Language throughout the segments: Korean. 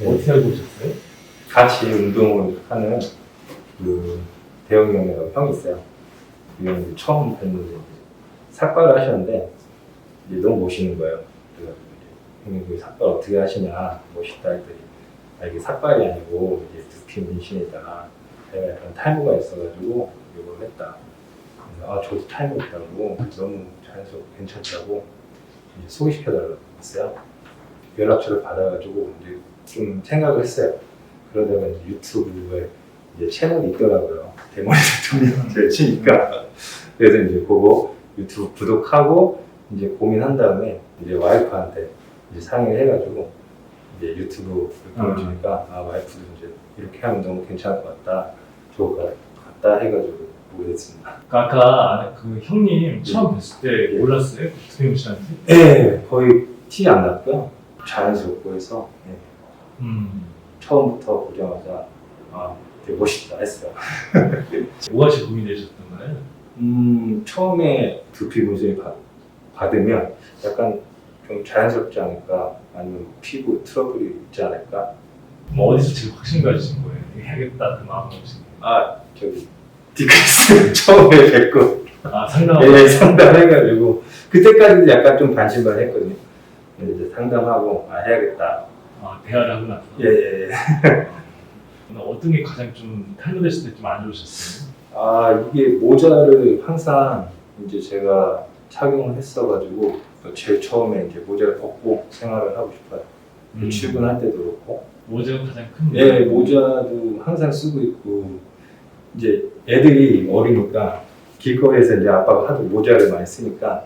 네. 어떻게 알고 오셨어요? 같이 운동을 하는 그 대형이 형이라고 형이 있어요. 그 형이 이제 처음 뵀는데 삭발을 하셨는데 이제 너무 멋있는 거예요. 그래가지고 이제 형님 그 삭발 어떻게 하시냐 멋있다 했더니 아 이게 삭발이 아니고 이제 두피 문신에다가 제가 약간 탈모가 있어가지고 이걸 했다. 그래서 아 저도 탈모 있다고 너무 자연스럽고 괜찮다고 이제 소개시켜달라고 했어요. 연락처를 받아가지고 이제 좀 생각을 했어요. 그러다가 이제 유튜브에 이제 채널이 있더라고요. 대머리 대통령 제 치니까. 그래서 이제 그거 유튜브 구독하고 이제 고민한 다음에 이제 와이프한테 이제 상의를 해가지고 이제 유튜브 보여주니까 아 와이프도 이제 이렇게 하면 너무 괜찮을 것 같다. 좋을 것 같다 해가지고 보게 됐습니다. 그러니까 아까 그 형님 처음 뵀을 때 예. 몰랐어요? 두명 씨한테? 네, 거의 티 안 났고요. 자연스럽고 해서 예, 음. 처음부터 보자마자 아 되게 멋있다 했어요. 뭐가 고민되셨던 거예요? 음, 처음에 두피 받, 받으면 약간 좀 자연스럽지 않을까 아니면 피부 트러블이 있지 않을까 뭐 어디서 지금 확신 가지신 거예요? 이거 해야겠다 그 거예요? 아 저기 디크스 처음에 뵙고 아 상담하고 예, 상담해가지고 그때까지도 약간 좀 반신반했거든요 근데 이제 상담하고 아 해야겠다 아, 대화를 하고 나서? 예 예 예. 오늘 어떤 게 가장 좀 탈모됐을 때 좀 안 좋으셨어요? 아 이게 모자를 항상 이제 제가 착용을 했어가지고 제일 처음에 이제 모자를 벗고 생활을 하고 싶어요. 음. 출근할 때도 그렇고. 모자가 가장 큰 네, 모자도 항상 쓰고 있고. 이제 애들이 어리니까 길거리에서 이제 아빠가 하도 모자를 많이 쓰니까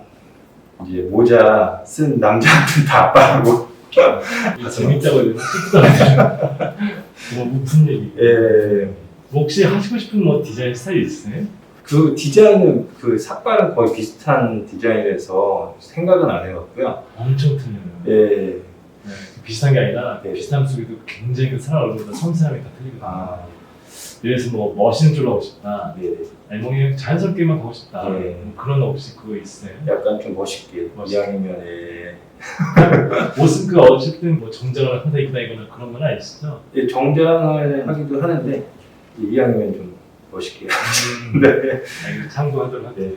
이제 모자 쓴 남자한테 다 아빠라고 재밌다고 해서 찍도 않아요. 뭐 무슨 얘기? 예. 뭐 혹시 하시고 싶은 뭐 디자인 스타일 있으세요? 그 디자인은 그 삭발은 거의 비슷한 디자인에서 생각은 안 해봤고요. 엄청 틀려요. 예. 네, 비슷한 게 아니라 네. 비슷한 속에도 굉장히 그 사람 얼굴보다 섬세함이 다 틀리거든요. 아, 예를 들어서 뭐 멋있는 쪽으로 하고 싶다. 네. 아니 뭐 그냥 자연스럽게만 가고 싶다. 네. 뭐 그런 거 혹시 그거 있어요? 약간 좀 멋있게 멋있게. 이왕이면 예. 옷은 그 어쨌든 뭐 정장을 항상 입고 다니거나 그런 건 아니시죠? 예, 정장을 하기도 하는데 이왕이면 좀 멋있게. 음, 네. 아니, 참고하도록 할게요.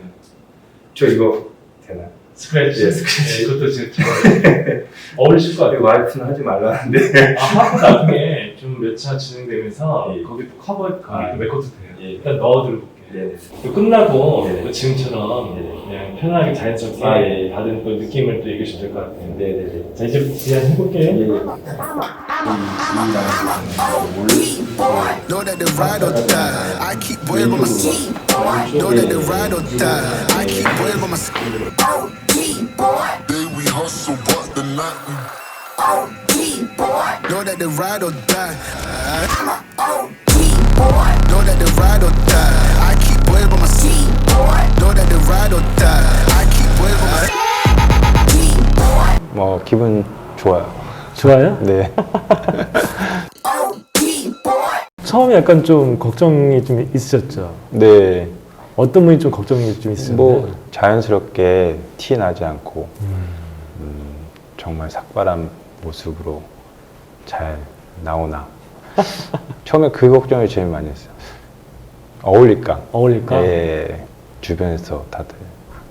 저 이거 되나? 스크래치. 예, 스크래치. 네, 이것도 지금 잘 어울리실 것 같아요. 와이프는 하지 말라는데. 아, 하고 나중에 좀 몇 차 진행되면서 예. 거기 또 커버, 거기 아. 또 메커도 돼요. 예. 일단 넣어드려 볼게요. 네. 또 끝나고 네. 뭐 지금처럼 네. 그냥 편하게 자연스럽게 아, 예. 받은 또 느낌을 또될것 같아요. 네 네 네. 자, 이제 디자인 해볼게요. 예. Know that the ride or die. I keep boys by my side. Know that the ride or die. I keep boys by my side. Day we hustle, but the night we Know that the ride or die. Know that the ride or die. Know that the ride or die. I keep by my. 뭐 기분 좋아요. 좋아요? 네. 처음에 약간 좀 걱정이 좀 있으셨죠? 네. 어떤 분이 좀 걱정이 좀 있으셨나요? 뭐 자연스럽게 티 나지 않고 음, 정말 삭발한 모습으로 잘 나오나. 처음에 그 걱정을 제일 많이 했어요. 어울릴까? 어울릴까? 예. 주변에서 다들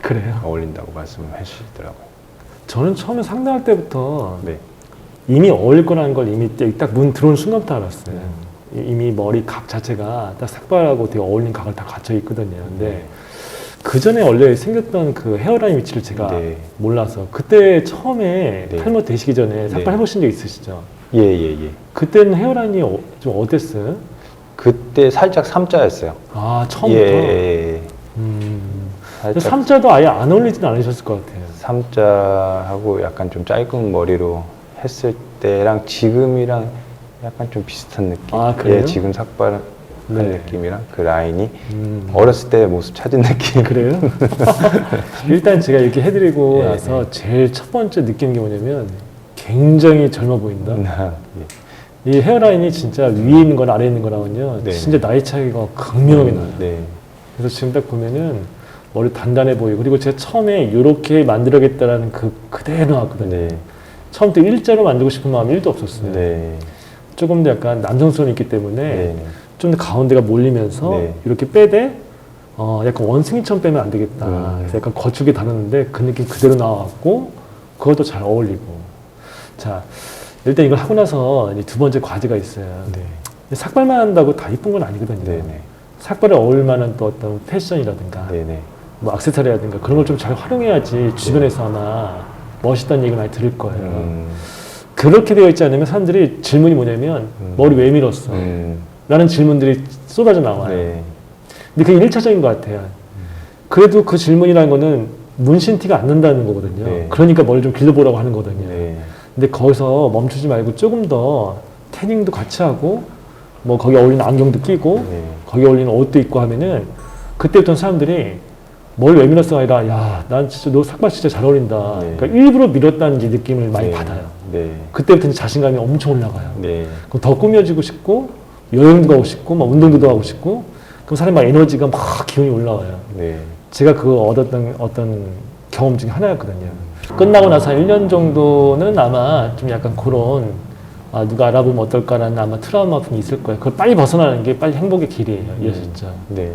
그래요. 어울린다고 말씀을 해주시더라고요. 저는 처음에 상담할 때부터 네. 이미 어울릴 거라는 걸 이미 딱 문 들어온 순간부터 알았어요. 이- 이미 머리 각 자체가 딱 삭발하고 되게 어울리는 각을 다 갖춰 있거든요. 근데 그 전에 원래 생겼던 그 헤어라인 위치를 제가 네. 몰라서 그때 처음에 네. 탈모 되시기 전에 삭발 네. 해보신 적 있으시죠? 예, 예, 예. 그때는 헤어라인이 어- 좀 어땠어요? 그때 살짝 삼자였어요. 아 예, 처음부터. 예, 예. 음. 살짝 삼자도 아예 안 어울리진 않으셨을 것 같아요. 삼자하고 약간 좀 짧은 머리로 했을 때랑 지금이랑 약간 좀 비슷한 느낌. 아, 그래요? 예, 지금 삭발한 네. 느낌이랑 그 라인이 음. 어렸을 때 모습 찾은 느낌. 그래요? 일단 제가 이렇게 해드리고 예, 나서 제일 첫 번째 느끼는 게 뭐냐면 굉장히 젊어 보인다. 예. 이 헤어라인이 진짜 위에 있는 거랑 아래에 있는 거랑은요, 네. 진짜 나이 차이가 극명하게 나요. 네. 그래서 지금 딱 보면은 머리 단단해 보이고 그리고 제가 처음에 이렇게 만들어야겠다라는 그 그대로 나왔거든요. 네. 처음부터 일자로 만들고 싶은 마음이 1도 없었어요. 네. 조금 더 약간 남성성이 있기 때문에 네. 좀더 가운데가 몰리면서 네. 이렇게 빼되 어, 약간 원숭이처럼 빼면 안 되겠다. 음. 그래서 약간 거축이 다르는데 그 느낌 그대로 나왔고 그것도 잘 어울리고. 자 일단 이걸 하고 나서 두 번째 과제가 있어요. 네. 삭발만 한다고 다 이쁜 건 아니거든요. 네네. 삭발에 어울릴 만한 또 어떤 패션이라든가 네네. 뭐 액세서리라든가 그런 걸 좀 잘 활용해야지 주변에서 아마 멋있다는 얘기 많이 들을 거예요. 음. 그렇게 되어 있지 않으면 사람들이 질문이 뭐냐면 음. 머리 왜 밀었어? 음. 라는 질문들이 쏟아져 나와요. 네. 근데 그게 1차적인 것 같아요. 그래도 그 질문이라는 거는 문신 티가 안 난다는 거거든요. 네. 그러니까 머리 좀 길러보라고 하는 거거든요. 네. 근데 거기서 멈추지 말고 조금 더 태닝도 같이 하고 뭐 거기 어울리는 안경도 끼고 네. 거기 어울리는 옷도 입고 하면은 그때부터 사람들이 뭘 왜 밀었어가 아니라 야 난 진짜 너 삭발 진짜 잘 어울린다. 네. 그러니까 일부러 밀었다는 느낌을 많이 네. 받아요. 네. 그때부터 이제 자신감이 엄청 올라가요. 네. 그럼 더 꾸며지고 싶고 여행도 가고 싶고 막 운동도 더 하고 싶고 그럼 사람이 막 에너지가 막 기운이 올라와요. 네. 제가 그거 얻었던 어떤 경험 중에 하나였거든요. 끝나고 나서 한 1년 정도는 아마 좀 약간 그런 아, 누가 알아보면 어떨까라는 아마 트라우마품이 있을 거예요. 그걸 빨리 벗어나는 게 빨리 행복의 길이에요. 이어 진짜. 네.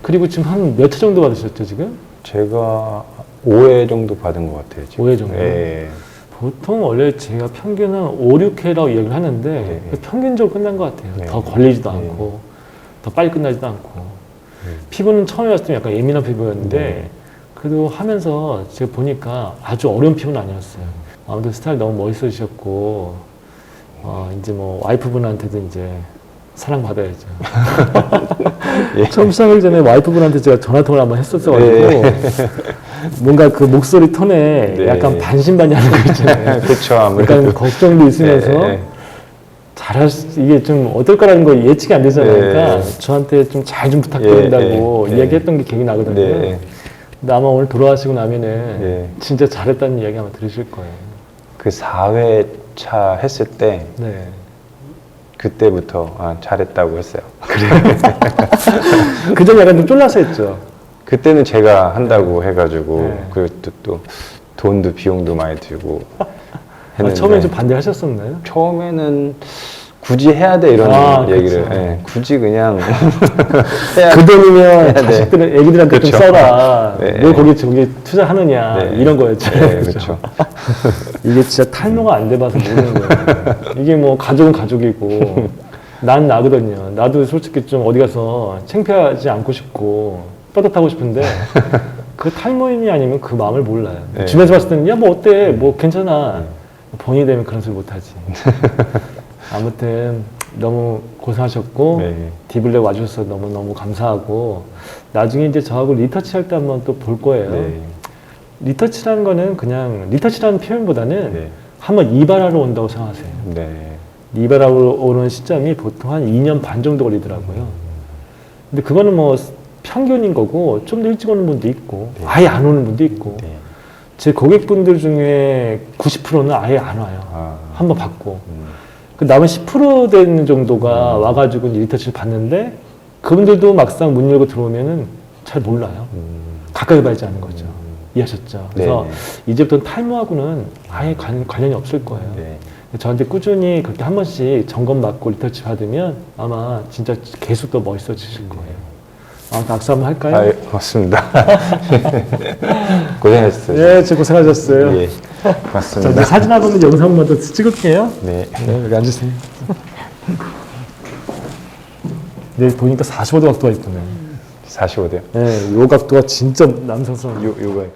그리고 지금 한 몇 회 정도 받으셨죠, 지금? 제가 5회 정도 받은 것 같아요. 지금. 5회 정도? 네. 보통 원래 제가 평균은 5, 6회라고 얘기를 하는데 네. 평균적으로 끝난 것 같아요. 네. 더 걸리지도 네. 않고 더 빨리 끝나지도 않고 네. 피부는 처음에 왔을 때 약간 예민한 피부였는데 네. 그래도 하면서 제가 보니까 아주 어려운 피부는 아니었어요. 아무튼 스타일 너무 멋있으셨고 어, 이제 뭐 와이프분한테도 이제 사랑받아야죠. 예. 처음 시작하기 전에 와이프분한테 제가 전화통화를 한번 했었어가지고 뭔가 그 목소리 톤에 네. 약간 반신반의하는 거 있잖아요. 그렇죠. 약간 걱정도 있으면서 네. 잘할 수 이게 좀 어떨까라는 거 예측이 안 되잖아요. 네. 그러니까 저한테 좀 잘 좀 부탁드린다고 네. 이야기했던 게 기억이 나거든요. 네. 근데 아마 오늘 돌아가시고 나면은 네. 진짜 잘했다는 이야기 아마 들으실 거예요. 그 4회 차 했을 때 네. 그때부터 아, 잘했다고 했어요. 그 전에 약간 좀 쫄라서 했죠. 그때는 제가 한다고 해가지고 네. 그리고 또, 또 돈도 비용도 많이 들고 아, 했는데 처음에 좀 반대하셨었나요? 처음에는 굳이 해야 돼 이런 아, 얘기를. 예, 굳이 그냥 해야 그 돈이면 네. 자식들, 애기들한테 좀 그쵸. 써라. 네. 뭘 거기 저기 투자하느냐 네. 이런 거였죠. 네, 그렇죠. 이게 진짜 탈모가 안 돼봐서 모르는 거예요. 이게 뭐 가족은 가족이고 난 나거든요. 나도 솔직히 좀 어디 가서 창피하지 않고 싶고 떳떳하고 싶은데 그 탈모인이 아니면 그 마음을 몰라요. 네. 주변에서 봤을 때는 야 뭐 어때 뭐 괜찮아. 본인이 되면 그런 소리 못하지. 아무튼 너무 고생하셨고 네. 디블랙 와주셔서 너무 너무 감사하고 나중에 이제 저하고 리터치 할 때 한번 또 볼 거예요. 네. 리터치라는 거는 그냥 리터치라는 표현보다는 네. 한번 이발하러 온다고 생각하세요. 네. 이발하러 오는 시점이 보통 한 2년 반 정도 걸리더라고요. 근데 그거는 뭐 평균인 거고 좀 더 일찍 오는 분도 있고 네. 아예 안 오는 분도 있고 네. 제 고객분들 중에 90%는 아예 안 와요. 아, 한번 받고 음, 그 남은 10% 되는 정도가 와가지고 이제 리터치를 받는데 그분들도 막상 문 열고 들어오면은 잘 몰라요. 음, 가까이 봐야지 아는 거죠. 이해하셨죠? 그래서 네. 이제부터 탈모하고는 아예 관, 관련이 없을 거예요. 네. 저한테 꾸준히 그렇게 한 번씩 점검 받고 리터치 받으면 아마 진짜 계속 더 멋있어지실 거예요. 아무튼 악수 한번 할까요? 아, 예, 고맙습니다. 고생하셨어요. 예, 제 고생하셨어요. 예, 자. 이제 사진 한 번, 영상 한번 더 찍을게요. 네. 네, 여기 앉으세요. 네, 보니까 45도 각도가 있구나. 45대요. 네, 요 각도가 진짜 남성스러워. 요, 요거.